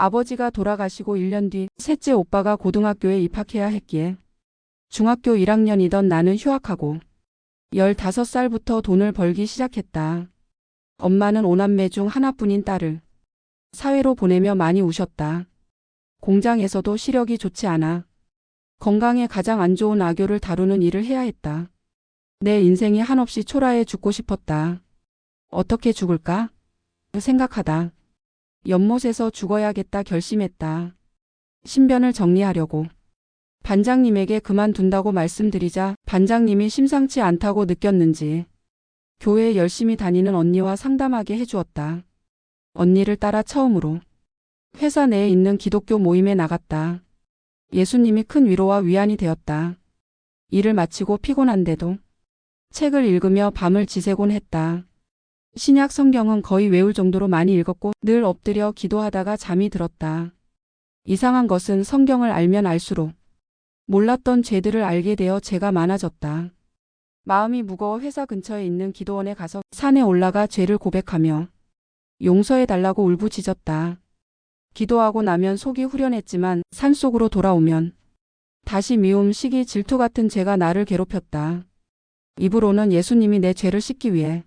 아버지가 돌아가시고 1년 뒤 셋째 오빠가 고등학교에 입학해야 했기에 중학교 1학년이던 나는 휴학하고 15살부터 돈을 벌기 시작했다. 엄마는 오남매 중 하나뿐인 딸을 사회로 보내며 많이 우셨다. 공장에서도 시력이 좋지 않아 건강에 가장 안 좋은 악교를 다루는 일을 해야 했다. 내 인생이 한없이 초라해 죽고 싶었다. 어떻게 죽을까? 생각하다. 연못에서 죽어야겠다 결심했다. 신변을 정리하려고. 반장님에게 그만둔다고 말씀드리자 반장님이 심상치 않다고 느꼈는지 교회에 열심히 다니는 언니와 상담하게 해주었다. 언니를 따라 처음으로 회사 내에 있는 기독교 모임에 나갔다. 예수님이 큰 위로와 위안이 되었다. 일을 마치고 피곤한데도 책을 읽으며 밤을 지새곤 했다. 신약 성경은 거의 외울 정도로 많이 읽었고 늘 엎드려 기도하다가 잠이 들었다. 이상한 것은 성경을 알면 알수록 몰랐던 죄들을 알게 되어 죄가 많아졌다. 마음이 무거워 회사 근처에 있는 기도원에 가서 산에 올라가 죄를 고백하며 용서해 달라고 울부짖었다. 기도하고 나면 속이 후련했지만 산속으로 돌아오면 다시 미움, 시기, 질투 같은 죄가 나를 괴롭혔다. 입으로는 예수님이 내 죄를 씻기 위해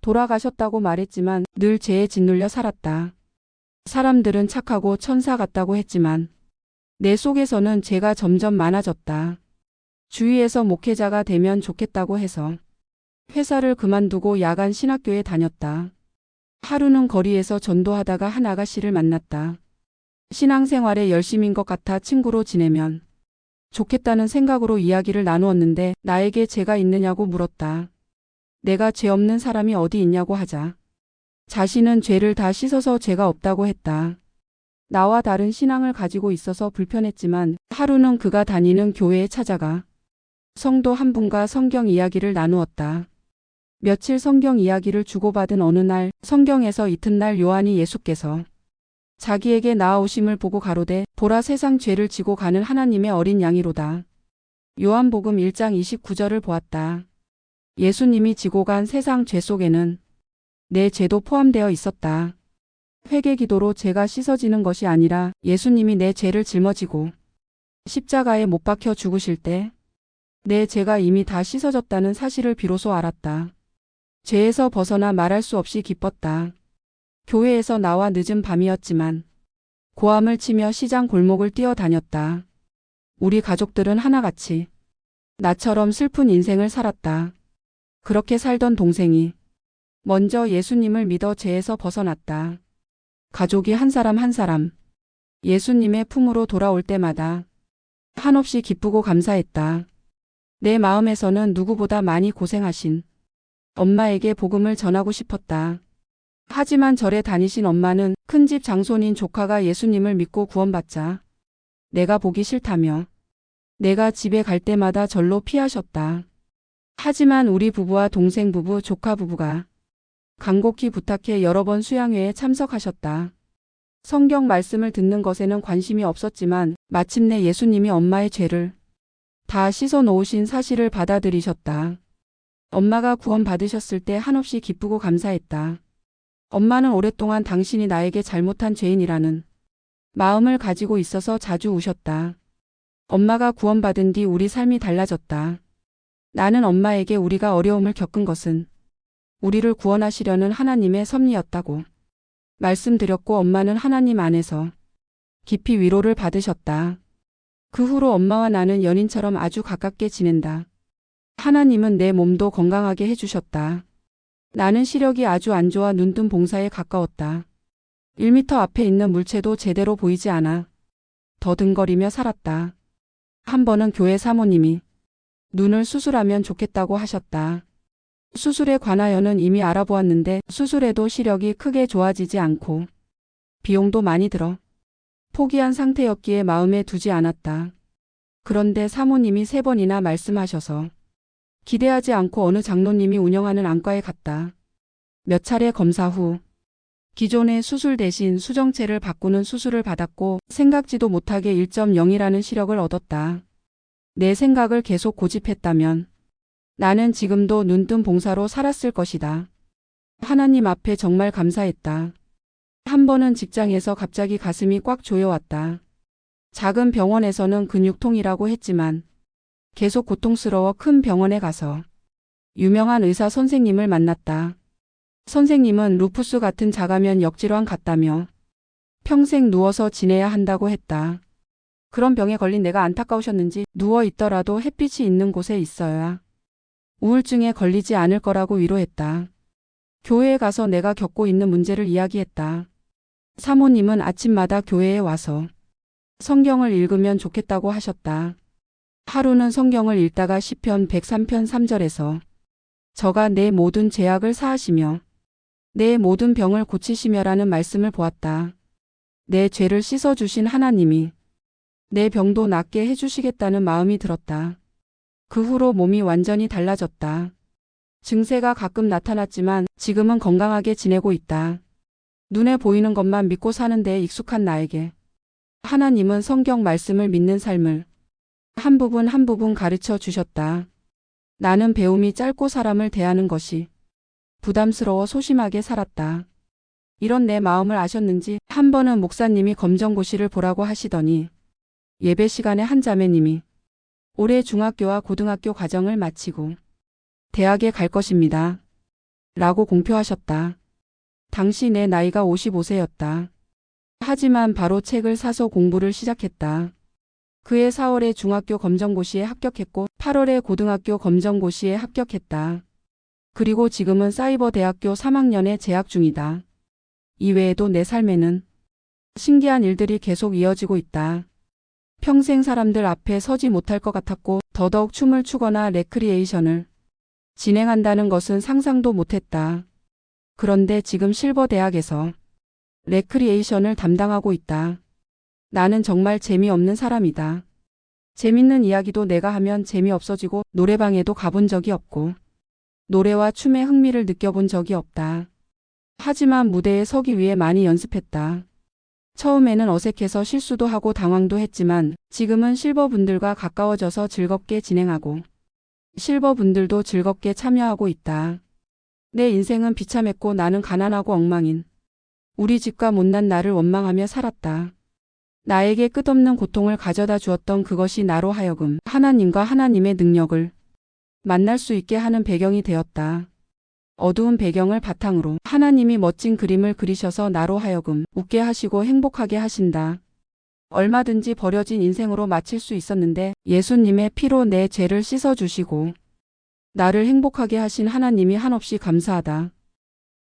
돌아가셨다고 말했지만 늘 죄에 짓눌려 살았다. 사람들은 착하고 천사 같다고 했지만 내 속에서는 죄가 점점 많아졌다. 주위에서 목회자가 되면 좋겠다고 해서 회사를 그만두고 야간 신학교에 다녔다. 하루는 거리에서 전도하다가 한 아가씨를 만났다. 신앙생활에 열심인 것 같아 친구로 지내면 좋겠다는 생각으로 이야기를 나누었는데 나에게 죄가 있느냐고 물었다. 내가 죄 없는 사람이 어디 있냐고 하자. 자신은 죄를 다 씻어서 죄가 없다고 했다. 나와 다른 신앙을 가지고 있어서 불편했지만 하루는 그가 다니는 교회에 찾아가 성도 한 분과 성경 이야기를 나누었다. 며칠 성경 이야기를 주고받은 어느 날 성경에서 이튿날 요한이 예수께서 자기에게 나아오심을 보고 가로되 보라 세상 죄를 지고 가는 하나님의 어린 양이로다. 요한복음 1장 29절을 보았다. 예수님이 지고 간 세상 죄 속에는 내 죄도 포함되어 있었다. 회개 기도로 죄가 씻어지는 것이 아니라 예수님이 내 죄를 짊어지고 십자가에 못 박혀 죽으실 때 내 죄가 이미 다 씻어졌다는 사실을 비로소 알았다. 죄에서 벗어나 말할 수 없이 기뻤다. 교회에서 나와 늦은 밤이었지만 고함을 치며 시장 골목을 뛰어다녔다. 우리 가족들은 하나같이 나처럼 슬픈 인생을 살았다. 그렇게 살던 동생이 먼저 예수님을 믿어 죄에서 벗어났다. 가족이 한 사람 한 사람 예수님의 품으로 돌아올 때마다 한없이 기쁘고 감사했다. 내 마음에서는 누구보다 많이 고생하신 엄마에게 복음을 전하고 싶었다. 하지만 절에 다니신 엄마는 큰집 장손인 조카가 예수님을 믿고 구원받자 내가 보기 싫다며 내가 집에 갈 때마다 절로 피하셨다. 하지만 우리 부부와 동생 부부, 조카 부부가 간곡히 부탁해 여러 번 수양회에 참석하셨다. 성경 말씀을 듣는 것에는 관심이 없었지만 마침내 예수님이 엄마의 죄를 다 씻어 놓으신 사실을 받아들이셨다. 엄마가 구원 받으셨을 때 한없이 기쁘고 감사했다. 엄마는 오랫동안 당신이 나에게 잘못한 죄인이라는 마음을 가지고 있어서 자주 우셨다. 엄마가 구원받은 뒤 우리 삶이 달라졌다. 나는 엄마에게 우리가 어려움을 겪은 것은 우리를 구원하시려는 하나님의 섭리였다고 말씀드렸고 엄마는 하나님 안에서 깊이 위로를 받으셨다. 그 후로 엄마와 나는 연인처럼 아주 가깝게 지낸다. 하나님은 내 몸도 건강하게 해주셨다. 나는 시력이 아주 안 좋아 눈뜬 봉사에 가까웠다. 1미터 앞에 있는 물체도 제대로 보이지 않아 더듬거리며 살았다. 한 번은 교회 사모님이 눈을 수술하면 좋겠다고 하셨다. 수술에 관하여는 이미 알아보았는데 수술에도 시력이 크게 좋아지지 않고 비용도 많이 들어 포기한 상태였기에 마음에 두지 않았다. 그런데 사모님이 세 번이나 말씀하셔서 기대하지 않고 어느 장로님이 운영하는 안과에 갔다. 몇 차례 검사 후 기존의 수술 대신 수정체를 바꾸는 수술을 받았고 생각지도 못하게 1.0이라는 시력을 얻었다. 내 생각을 계속 고집했다면 나는 지금도 눈뜬 봉사로 살았을 것이다. 하나님 앞에 정말 감사했다. 한 번은 직장에서 갑자기 가슴이 꽉 조여왔다. 작은 병원에서는 근육통이라고 했지만 계속 고통스러워 큰 병원에 가서 유명한 의사 선생님을 만났다. 선생님은 루푸스 같은 자가면 역질환 같다며 평생 누워서 지내야 한다고 했다. 그런 병에 걸린 내가 안타까우셨는지 누워 있더라도 햇빛이 있는 곳에 있어야 우울증에 걸리지 않을 거라고 위로했다. 교회에 가서 내가 겪고 있는 문제를 이야기했다. 사모님은 아침마다 교회에 와서 성경을 읽으면 좋겠다고 하셨다. 하루는 성경을 읽다가 시편 103편 3절에서 저가 내 모든 죄악을 사하시며 내 모든 병을 고치시며라는 말씀을 보았다. 내 죄를 씻어주신 하나님이 내 병도 낫게 해주시겠다는 마음이 들었다. 그 후로 몸이 완전히 달라졌다. 증세가 가끔 나타났지만 지금은 건강하게 지내고 있다. 눈에 보이는 것만 믿고 사는 데 익숙한 나에게 하나님은 성경 말씀을 믿는 삶을 한 부분 한 부분 가르쳐 주셨다. 나는 배움이 짧고 사람을 대하는 것이 부담스러워 소심하게 살았다. 이런 내 마음을 아셨는지 한 번은 목사님이 검정고시를 보라고 하시더니 예배 시간에 한 자매님이 올해 중학교와 고등학교 과정을 마치고 대학에 갈 것입니다. 라고 공표하셨다. 당시 내 나이가 55세였다. 하지만 바로 책을 사서 공부를 시작했다. 그해 4월에 중학교 검정고시에 합격했고 8월에 고등학교 검정고시에 합격했다. 그리고 지금은 사이버 대학교 3학년에 재학 중이다. 이외에도 내 삶에는 신기한 일들이 계속 이어지고 있다. 평생 사람들 앞에 서지 못할 것 같았고 더더욱 춤을 추거나 레크리에이션을 진행한다는 것은 상상도 못했다. 그런데 지금 실버 대학에서 레크리에이션을 담당하고 있다. 나는 정말 재미없는 사람이다. 재밌는 이야기도 내가 하면 재미없어지고 노래방에도 가본 적이 없고 노래와 춤에 흥미를 느껴본 적이 없다. 하지만 무대에 서기 위해 많이 연습했다. 처음에는 어색해서 실수도 하고 당황도 했지만 지금은 실버분들과 가까워져서 즐겁게 진행하고 실버분들도 즐겁게 참여하고 있다. 내 인생은 비참했고 나는 가난하고 엉망인 우리 집과 못난 나를 원망하며 살았다. 나에게 끝없는 고통을 가져다 주었던 그것이 나로 하여금 하나님과 하나님의 능력을 만날 수 있게 하는 배경이 되었다. 어두운 배경을 바탕으로 하나님이 멋진 그림을 그리셔서 나로 하여금 웃게 하시고 행복하게 하신다. 얼마든지 버려진 인생으로 마칠 수 있었는데 예수님의 피로 내 죄를 씻어주시고 나를 행복하게 하신 하나님이 한없이 감사하다.